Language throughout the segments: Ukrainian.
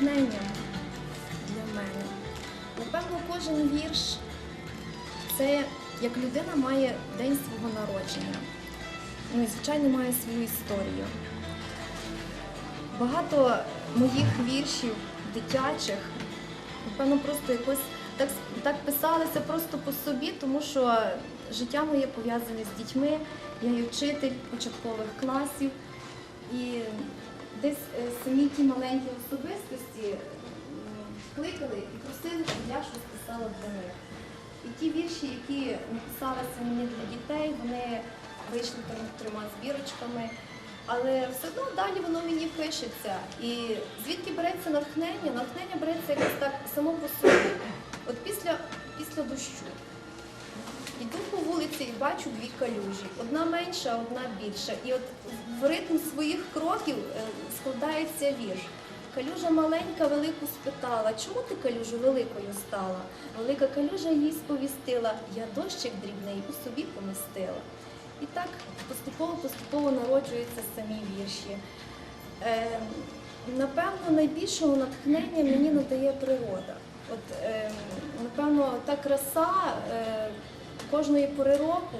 натхненням для мене. Напевно, кожен вірш це як людина має день свого народження. Ну і, звичайно, має свою історію. Багато моїх віршів дитячих, напевно, просто якось так, так писалися просто по собі, тому що життя моє пов'язане з дітьми. Я є вчитель початкових класів. І десь е, самі ті маленькі особистості кликали і просили, щоб я щось писала для них. І ті вірші, які написалися мені для дітей, вони вийшли там трьома збірочками. Але все одно далі воно мені пишеться. І звідки береться натхнення? Натхнення береться якось так само по собі. От після, після дощу. Йду по вулиці і бачу дві калюжі. Одна менша, одна більша. І от в ритм своїх кроків е, складається вірш. Калюжа маленька велику спитала, чому ти калюжу великою стала? Велика калюжа їй сповістила, я дощик дрібний у собі помістила. І так поступово-поступово народжуються самі вірші. Е, напевно, найбільшого натхнення мені надає природа. От, е, напевно, та краса е, кожної пори року,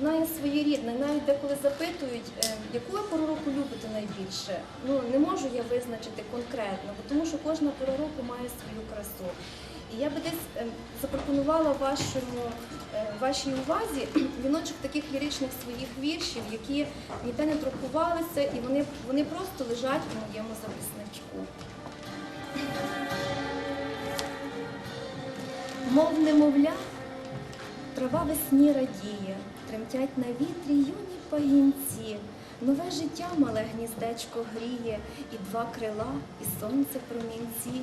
вона є своєрідна. Навіть деколи запитують, е, яку ви пору року любите найбільше. Ну, не можу я визначити конкретно, бо тому що кожна пора року має свою красу. І я би десь е, запропонувала вашому, е, вашій увазі віночок таких ліричних своїх віршів, які ніде не друкувалися, і вони, вони просто лежать у моєму записничку. Мов немовля, трава весні радіє, тремтять на вітрі юні пагінці. Нове життя мале гніздечко гріє, і два крила, і сонце промінці.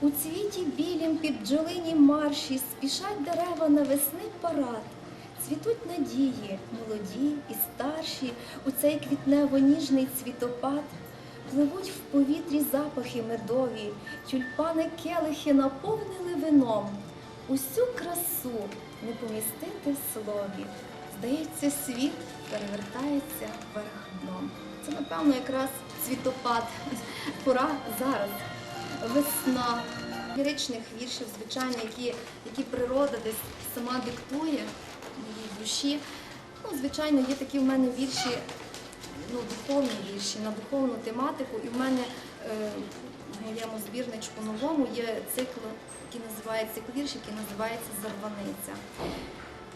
У цвіті білім під бджолині марші спішать дерева на весни парад. Цвітуть надії, молоді і старші, у цей квітнево-ніжний цвітопад. Пливуть в повітрі запахи медові, тюльпани келихи наповнили вином. Усю красу не помістити в слові. Здається, світ перевертається вверх дном. Це, напевно, якраз цвітопад. Пора зараз. Весна. Ліричних віршів, звичайно, які, які природа десь сама диктує моїй душі. Ну, звичайно, є такі в мене вірші, духовні вірші на духовну тематику. І в мене е, в моєму збірничку новому є цикл, який називається віршів, який називається Зарваниця.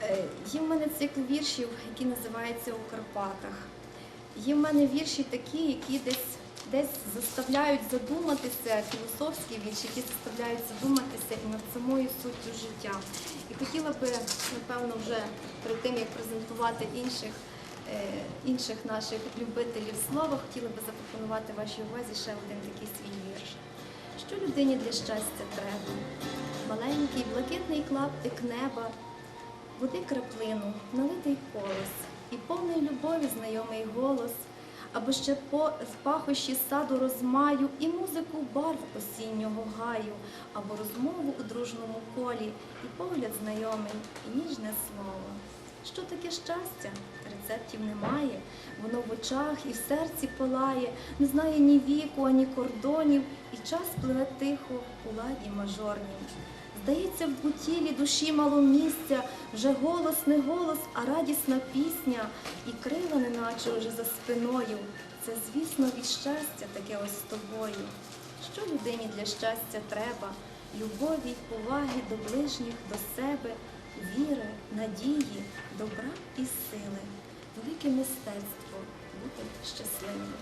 Е, Є в мене цикл віршів, який називається У Карпатах. Є в мене вірші такі, які десь, десь заставляють задуматися, філософські вірші, які заставляють задуматися і над самою суттю життя. І хотіла би, напевно, вже перед тим, як презентувати інших, інших наших любителів слова, хотіла би запропонувати вашій увазі ще один такий свій вірш. Що людині для щастя треба? Маленький блакитний клаптик неба, води краплину, налитий колос, і повний любові знайомий голос, або ще по в пахощі саду розмаю, і музику барв осіннього гаю, або розмову у дружному колі, і погляд знайомий, і ніжне слово. Що таке щастя? Рецептів немає, воно в очах і в серці палає, не знає ні віку, ані кордонів, і час пливе тихо у ладі мажорній. Здається, в бутілі душі мало місця, вже голос не голос, а радісна пісня, і крила неначе уже за спиною. Це, звісно, від щастя таке ось з тобою. Що людині для щастя треба? Любові поваги до ближніх, до себе, віри, надії, добра і сили, велике мистецтво бути щасливим.